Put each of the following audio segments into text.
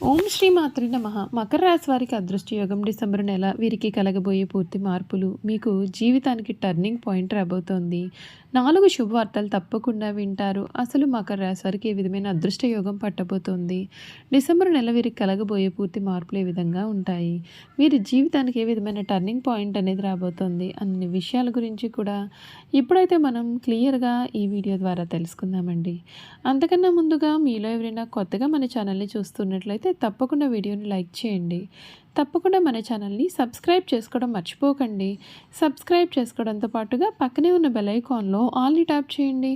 ఓం శ్రీ మాత్రి నమ. మకర రాశి వారికి అదృష్ట యోగం డిసెంబర్ నెల వీరికి కలగబోయే పూర్తి మార్పులు మీకు జీవితానికి టర్నింగ్ పాయింట్ రాబోతోంది. నాలుగు శుభవార్తలు తప్పకుండా వింటారు. అసలు మకర రాశి వారికి ఏ విధమైన అదృష్ట యోగం పట్టబోతోంది? డిసెంబర్ నెల వీరికి కలగబోయే పూర్తి మార్పులు ఏ విధంగా ఉంటాయి? వీరి జీవితానికి ఏ విధమైన టర్నింగ్ పాయింట్ అనేది రాబోతోంది? అన్ని విషయాల గురించి కూడా ఇప్పుడైతే మనం క్లియర్గా ఈ వీడియో ద్వారా తెలుసుకుందామండి. అంతకన్నా ముందుగా మీలో ఎవరైనా కొత్తగా మన ఛానల్ని చూస్తున్నట్లయితే తప్పకుండా వీడియోని లైక్ చేయండి. తప్పకుండా మన ఛానల్ని సబ్స్క్రైబ్ చేసుకోవడం మర్చిపోకండి. సబ్స్క్రైబ్ చేసుకోవడంతో పాటుగా పక్కనే ఉన్న బెల్ ఐకాన్లో ఆల్ని ట్యాప్ చేయండి.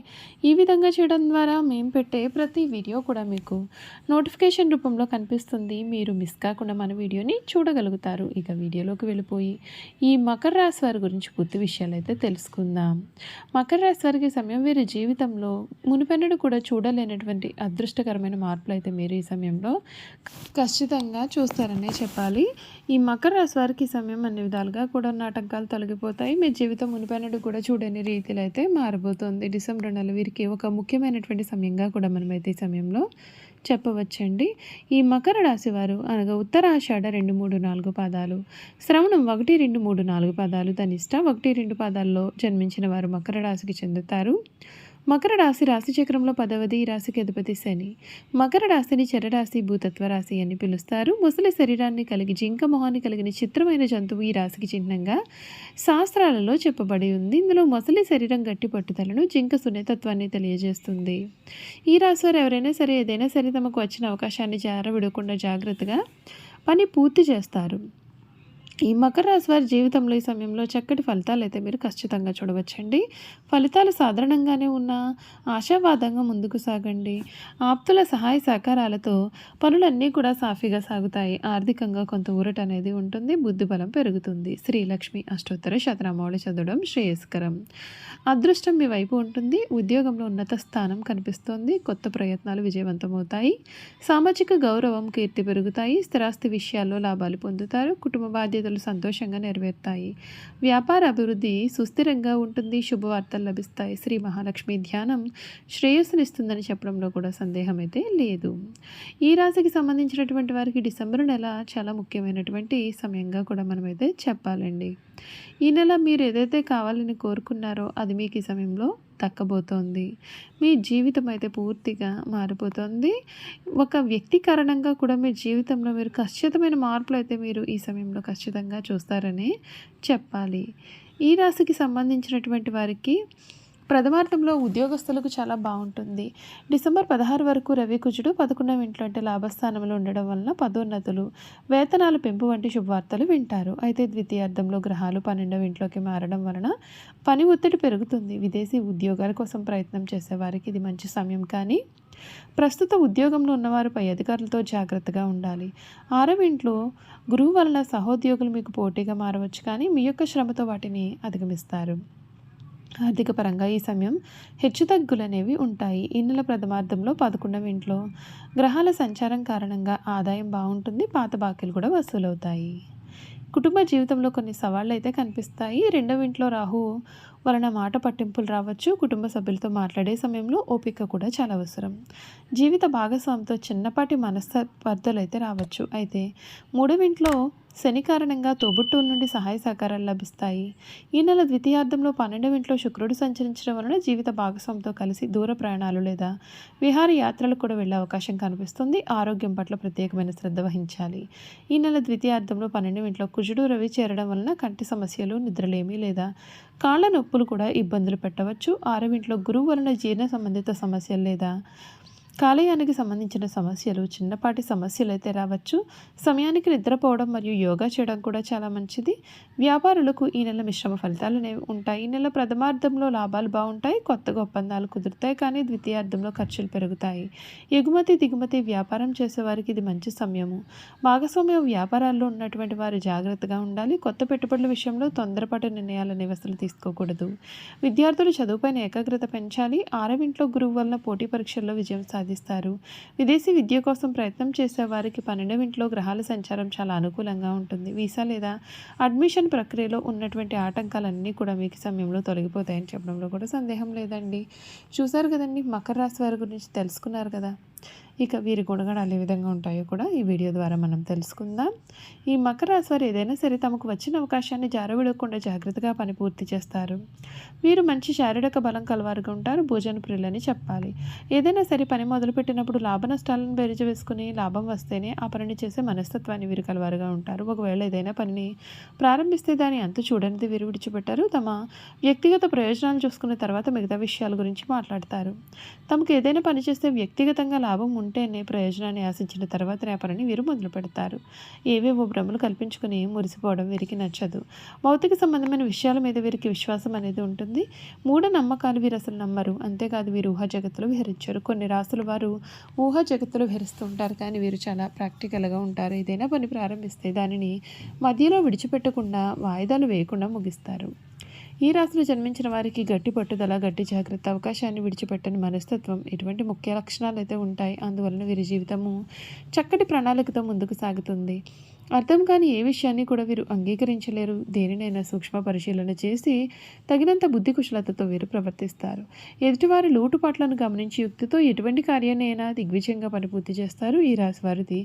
ఈ విధంగా చేయడం ద్వారా మేము పెట్టే ప్రతి వీడియో కూడా మీకు నోటిఫికేషన్ రూపంలో కనిపిస్తుంది. మీరు మిస్ కాకుండా మన వీడియోని చూడగలుగుతారు. ఇక వీడియోలోకి వెళ్ళిపోయి ఈ మకర రాశి వారి గురించి పూర్తి విషయాలు అయితే తెలుసుకుందాం. మకర రాశి వారికి సమయం వీరి జీవితంలో మునిపెన్నడు కూడా చూడలేనటువంటి అదృష్టకరమైన మార్పులు అయితే మీరు ఈ సమయంలో ఖచ్చితంగా చూస్తారనే చెప్పాలి. ఈ మకర రాశి వారికి సమయం అన్ని విధాలుగా కూడా నాటకాలు తొలగిపోతాయి. మీ జీవితం మునిపైనడు కూడా చూడని రీతిలో అయితే మారిపోతుంది డిసెంబర్ నెల వీరికి ఒక ముఖ్యమైనటువంటి సమయంగా కూడా మనమైతే ఈ సమయంలో చెప్పవచ్చండి. ఈ మకర రాశి వారు అనగా ఉత్తరాషాఢ రెండు మూడు నాలుగు పాదాలు శ్రవణం ఒకటి రెండు మూడు నాలుగు పాదాలు ధనిష్ట ఒకటి రెండు పాదాల్లో జన్మించిన వారు మకర రాశికి చెందుతారు. మకర రాశి రాశిచక్రంలో పదవది ఈ రాశికి అధిపతి శని. మకర రాశిని చెరరాశి భూతత్వ రాశి అని పిలుస్తారు. ముసలి శరీరాన్ని కలిగి జింక మొహాన్ని కలిగిన చిత్రమైన జంతువు ఈ రాశికి చిహ్నంగా శాస్త్రాలలో చెప్పబడి ఉంది. ఇందులో మొసలి శరీరం గట్టి పట్టుదలను జింక సున్నితత్వాన్ని తెలియజేస్తుంది. ఈ రాశి వారు ఎవరైనా సరే ఏదైనా సరే తమకు వచ్చిన అవకాశాన్ని జారవిడకుండా జాగ్రత్తగా పని పూర్తి చేస్తారు. ఈ మకర రాశి వారి జీవితంలో ఈ సమయంలో చక్కటి ఫలితాలు అయితే మీరు ఖచ్చితంగా చూడవచ్చండి. ఫలితాలు సాధారణంగానే ఉన్న ఆశావాదంగా ముందుకు సాగండి. ఆప్తుల సహాయ సహకారాలతో పనులన్నీ కూడా సాఫీగా సాగుతాయి. ఆర్థికంగా కొంత ఊరట అనేది ఉంటుంది. బుద్ధి బలం పెరుగుతుంది. శ్రీలక్ష్మి అష్టోత్తర శతనామావళి చదవడం శ్రేయస్కరం. అదృష్టం మీ వైపు ఉంటుంది. ఉద్యోగంలో ఉన్నత స్థానం కనిపిస్తోంది. కొత్త ప్రయత్నాలు విజయవంతమవుతాయి. సామాజిక గౌరవం కీర్తి పెరుగుతాయి. స్థిరాస్తి విషయాల్లో లాభాలు పొందుతారు. కుటుంబ బాధ్యతలు సంతోషంగా నెరవేరుతాయి. వ్యాపార అభివృద్ధి సుస్థిరంగా ఉంటుంది. శుభవార్తలు లభిస్తాయి. శ్రీ మహాలక్ష్మి ధ్యానం శ్రేయస్సునిస్తుందని చెప్పడంలో కూడా సందేహం అయితే లేదు. ఈ రాశికి సంబంధించినటువంటి వారికి డిసెంబర్ నెల చాలా ముఖ్యమైనటువంటి సమయంగా కూడా మనమైతే చెప్పాలండి. ఈ నెల మీరు ఏదైతే కావాలని కోరుకున్నారో అది మీకు ఈ సమయంలో దక్కబోతోంది మీ జీవితం అయితే పూర్తిగా మారిపోతుంది. ఒక వ్యక్తి కారణంగా కూడా మీ జీవితంలో మీరు ఖచ్చితమైన మార్పులు అయితే మీరు ఈ సమయంలో ఖచ్చితంగా చూస్తారని చెప్పాలి. ఈ రాశికి సంబంధించినటువంటి వారికి ప్రథమార్థంలో ఉద్యోగస్తులకు చాలా బాగుంటుంది. డిసెంబర్ పదహారు వరకు రవి కుజుడు పదకొండవ ఇంట్లో అంటే లాభస్థానంలో ఉండడం వలన పదోన్నతులు వేతనాలు పెంపు వంటి శుభవార్తలు వింటారు. అయితే ద్వితీయార్థంలో గ్రహాలు పన్నెండవ ఇంట్లోకి మారడం వలన పని ఒత్తిడి పెరుగుతుంది. విదేశీ ఉద్యోగాల కోసం ప్రయత్నం చేసేవారికి ఇది మంచి సమయం. కానీ ప్రస్తుత ఉద్యోగంలో ఉన్నవారు పై అధికారులతో జాగ్రత్తగా ఉండాలి. ఆరవ ఇంట్లో గురువు వలన సహోద్యోగులు మీకు పోటీగా మారవచ్చు. కానీ మీ యొక్క శ్రమతో వాటిని అధిగమిస్తారు. ఆర్థిక పరంగా ఈ సమయం హెచ్చుతగ్గులు అనేవి ఉంటాయి. ఈ నెల ప్రథమార్థంలో పదకొండవ ఇంట్లో గ్రహాల సంచారం కారణంగా ఆదాయం బాగుంటుంది పాత బాకీలు కూడా వసూలవుతాయి. కుటుంబ జీవితంలో కొన్ని సవాళ్ళు అయితే కనిపిస్తాయి. రెండవ ఇంట్లో రాహు వలన మాట పట్టింపులు రావచ్చు. కుటుంబ సభ్యులతో మాట్లాడే సమయంలో ఓపిక కూడా చాలా అవసరం. జీవిత భాగస్వామితో చిన్నపాటి మనస్పర్ధలు అయితే రావచ్చు. అయితే మూడవ ఇంట్లో శని కారణంగా తోబుట్టువుల నుండి సహాయ సహకారాలు లభిస్తాయి. ఈ నెల ద్వితీయార్థంలో పన్నెండవ ఇంట్లో శుక్రుడు సంచరించడం వలన జీవిత భాగస్వామితో కలిసి దూర ప్రయాణాలు లేదా విహార యాత్రలు కూడా వెళ్ళే అవకాశం కనిపిస్తుంది. ఆరోగ్యం పట్ల ప్రత్యేకమైన శ్రద్ధ వహించాలి. ఈ నెల ద్వితీయార్థంలో పన్నెండవ ఇంట్లో కుజుడు రవి చేరడం వలన కంటి సమస్యలు నిద్రలేమి లేదా కాళ్ళ నొప్పులు కూడా ఇబ్బందులు పెట్టవచ్చు. ఆరవింట్లో గురువు వలన జీర్ణ సంబంధిత సమస్యలు లేదా కాలేయానికి సంబంధించిన సమస్యలు చిన్నపాటి సమస్యలు అయితే రావచ్చు. సమయానికి నిద్రపోవడం మరియు యోగా చేయడం కూడా చాలా మంచిది. వ్యాపారులకు ఈ నెల మిశ్రమ ఫలితాలు అనేవి ఉంటాయి. ఈ నెల ప్రథమార్థంలో లాభాలు బాగుంటాయి కొత్తగా ఒప్పందాలు కుదురుతాయి కానీ ద్వితీయార్థంలో ఖర్చులు పెరుగుతాయి. ఎగుమతి దిగుమతి వ్యాపారం చేసేవారికి ఇది మంచి సమయము. భాగస్వామ్య వ్యాపారాల్లో ఉన్నటువంటి వారు జాగ్రత్తగా ఉండాలి. కొత్త పెట్టుబడుల విషయంలో తొందరపాటు నిర్ణయాలనే వసలు తీసుకోకూడదు. విద్యార్థులు చదువుపైన ఏకాగ్రత పెంచాలి. ఆరవింట్లో గురువు వలన పోటీ పరీక్షల్లో విజయం సాధి సాధిస్తారు విదేశీ విద్య కోసం ప్రయత్నం చేసే వారికి పన్నెండవ ఇంట్లో గ్రహాల సంచారం చాలా అనుకూలంగా ఉంటుంది. వీసా లేదా అడ్మిషన్ ప్రక్రియలో ఉన్నటువంటి ఆటంకాలన్నీ కూడా మీకు సమయంలో తొలగిపోతాయని చెప్పడంలో కూడా సందేహం లేదండి. చూసారు కదండి మకర రాశి వారి గురించి తెలుసుకున్నారు కదా? ఇక వీరి గుణగణాలు ఏ విధంగా ఉంటాయో కూడా ఈ వీడియో ద్వారా మనం తెలుసుకుందాం. ఈ మకర రాశి వారు ఏదైనా సరే తమకు వచ్చిన అవకాశాన్ని జారవిడకుండా జాగ్రత్తగా పని పూర్తి చేస్తారు. వీరు మంచి శారీరక బలం కలవారుగా ఉంటారు. భోజన ప్రియులని చెప్పాలి. ఏదైనా సరే పని మొదలుపెట్టినప్పుడు లాభ నష్టాలను బెరిజ వేసుకుని లాభం వస్తేనే ఆ పనిని చేసే మనస్తత్వాన్ని వీరు కలవారుగా ఉంటారు. ఒకవేళ ఏదైనా పనిని ప్రారంభిస్తే దాని అంత చూడనిది వీరు విడిచిపెట్టారు. తమ వ్యక్తిగత ప్రయోజనాలు చూసుకున్న తర్వాత మిగతా విషయాల గురించి మాట్లాడతారు. తమకు ఏదైనా పని చేస్తే వ్యక్తిగతంగా లాభం ఉంటేనే ప్రయోజనాన్ని ఆశించిన తర్వాత ఆ వీరు మొదలు పెడతారు. ఏవేవో భ్రమలు కల్పించుకుని మురిసిపోవడం వీరికి నచ్చదు. భౌతిక సంబంధమైన విషయాల మీద వీరికి విశ్వాసం అనేది ఉంటుంది. మూఢ నమ్మకాలు వీరు అసలు నమ్మరు. అంతేకాదు వీరు ఊహా జగత్తులో విహరించారు. కొన్ని రాసుల వారు ఊహా జగత్తులో విహరిస్తూ ఉంటారు. కానీ వీరు చాలా ప్రాక్టికల్గా ఉంటారు. ఏదైనా పని ప్రారంభిస్తే దానిని మధ్యలో విడిచిపెట్టకుండా వాయిదాలు వేయకుండా ముగిస్తారు. ఈ రాశిలో జన్మించిన వారికి గట్టి పట్టుదల గట్టి జాగ్రత్త అవకాశాన్ని విడిచిపెట్టని మనస్తత్వం ఇటువంటి ముఖ్య లక్షణాలు అయితే ఉంటాయి. అందువలన వీరి జీవితము చక్కటి ప్రణాళికతో ముందుకు సాగుతుంది. అర్థం కాని ఏ విషయాన్ని కూడా వీరు అంగీకరించలేరు. దేనినైనా సూక్ష్మ పరిశీలన చేసి తగినంత బుద్ధి కుశలతతో వీరు ప్రవర్తిస్తారు. ఎదుటివారి లోటుపాట్లను గమనించి యుక్తితో ఎటువంటి కార్యాన్నైనా దిగ్విజయంగా పనిపూర్తి చేస్తారు. ఈ రాశి వారిది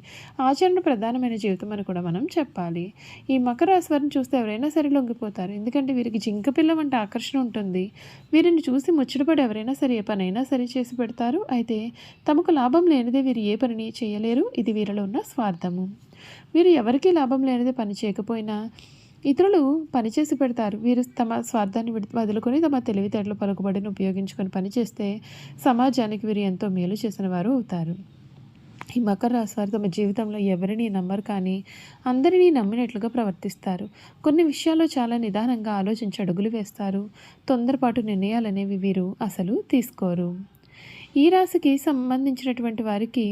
ఆచరణ ప్రధానమైన జీవితం అని కూడా మనం చెప్పాలి. ఈ మకర రాశి వారిని చూస్తే ఎవరైనా సరే లొంగిపోతారు. ఎందుకంటే వీరికి జింక పిల్ల వంటి ఆకర్షణ ఉంటుంది. వీరిని చూసి ముచ్చటపడి ఎవరైనా సరే ఏ పనైనా సరే చేసి పెడతారు. అయితే తమకు లాభం లేనిదే వీరు ఏ పనిని చేయలేరు. ఇది వీరిలో ఉన్న స్వార్థము. వీరు ఎవరికీ లాభం లేనిదే పని చేయకపోయినా ఇతరులు పనిచేసి పెడతారు. వీరు తమ స్వార్థాన్ని విడి వదులుకొని తమ తెలివితేటలు పలుకుబడిని ఉపయోగించుకొని పనిచేస్తే సమాజానికి వీరు ఎంతో మేలు చేసిన వారు అవుతారు. ఈ మకర రాశి వారు తమ జీవితంలో ఎవరిని నమ్మరు కానీ అందరినీ నమ్మినట్లుగా ప్రవర్తిస్తారు. కొన్ని విషయాల్లో చాలా నిదానంగా ఆలోచించి అడుగులు వేస్తారు. తొందరపాటు నిర్ణయాలనేవి వీరు అసలు తీసుకోరు. ఈ రాశికి సంబంధించినటువంటి వారికి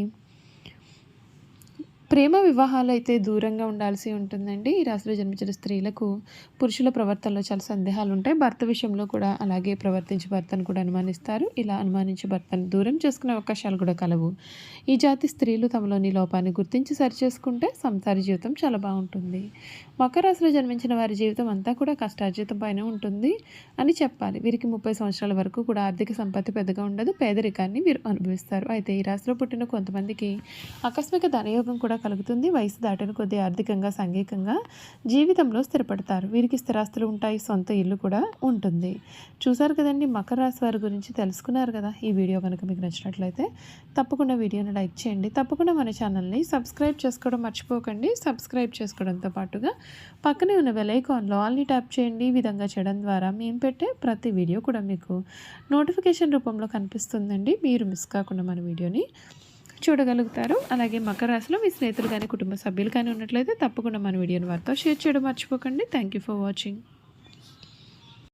ప్రేమ వివాహాలు అయితే దూరంగా ఉండాల్సి ఉంటుందండి. ఈ రాశిలో జన్మించిన స్త్రీలకు పురుషుల ప్రవర్తనలో చాలా సందేహాలు ఉంటాయి భర్త విషయంలో కూడా అలాగే ప్రవర్తించి భర్తను కూడా అనుమానిస్తారు. ఇలా అనుమానించి భర్తను దూరం చేసుకునే అవకాశాలు కూడా కలవు. ఈ జాతి స్త్రీలు తమలోని లోపాన్ని గుర్తించి సరిచేసుకుంటే సంసార జీవితం చాలా బాగుంటుంది. మకర రాశిలో జన్మించిన వారి జీవితం అంతా కూడా కష్టార్జితం పైన ఉంటుంది అని చెప్పాలి. వీరికి ముప్పై సంవత్సరాల వరకు కూడా ఆర్థిక సంపత్తి పెద్దగా ఉండదు. పేదరికాన్ని వీరు అనుభవిస్తారు. అయితే ఈ రాశిలో పుట్టిన కొంతమందికి ఆకస్మిక ధనయోగం కూడా కలుగుతుంది. వయసు దాటిన కొద్దీ ఆర్థికంగా సాంఘికంగా జీవితంలో స్థిరపడతారు. వీరికి స్థిరాస్తులు ఉంటాయి. సొంత ఇల్లు కూడా ఉంటుంది. చూసారు కదండి మకర రాశి వారి గురించి తెలుసుకున్నారు కదా. ఈ వీడియో కనుక మీకు నచ్చినట్లయితే తప్పకుండా వీడియోని లైక్ చేయండి. తప్పకుండా మన ఛానల్ని సబ్స్క్రైబ్ చేసుకోవడం మర్చిపోకండి. సబ్స్క్రైబ్ చేసుకోవడంతో పాటుగా పక్కనే ఉన్న వెలైకాన్లో ఆల్ని ట్యాప్ చేయండి. ఈ విధంగా చేయడం ద్వారా మేము పెట్టే ప్రతి వీడియో కూడా మీకు నోటిఫికేషన్ రూపంలో కనిపిస్తుందండి. మీరు మిస్ కాకుండా మన వీడియోని చూడగలుగుతారు. అలాగే మకర రాశిలో మీ స్నేహితులు కానీ కుటుంబ సభ్యులు కానీ ఉన్నట్లయితే తప్పకుండా మన వీడియోని వారితో షేర్ చేయడం మర్చిపోకండి. Thank you for watching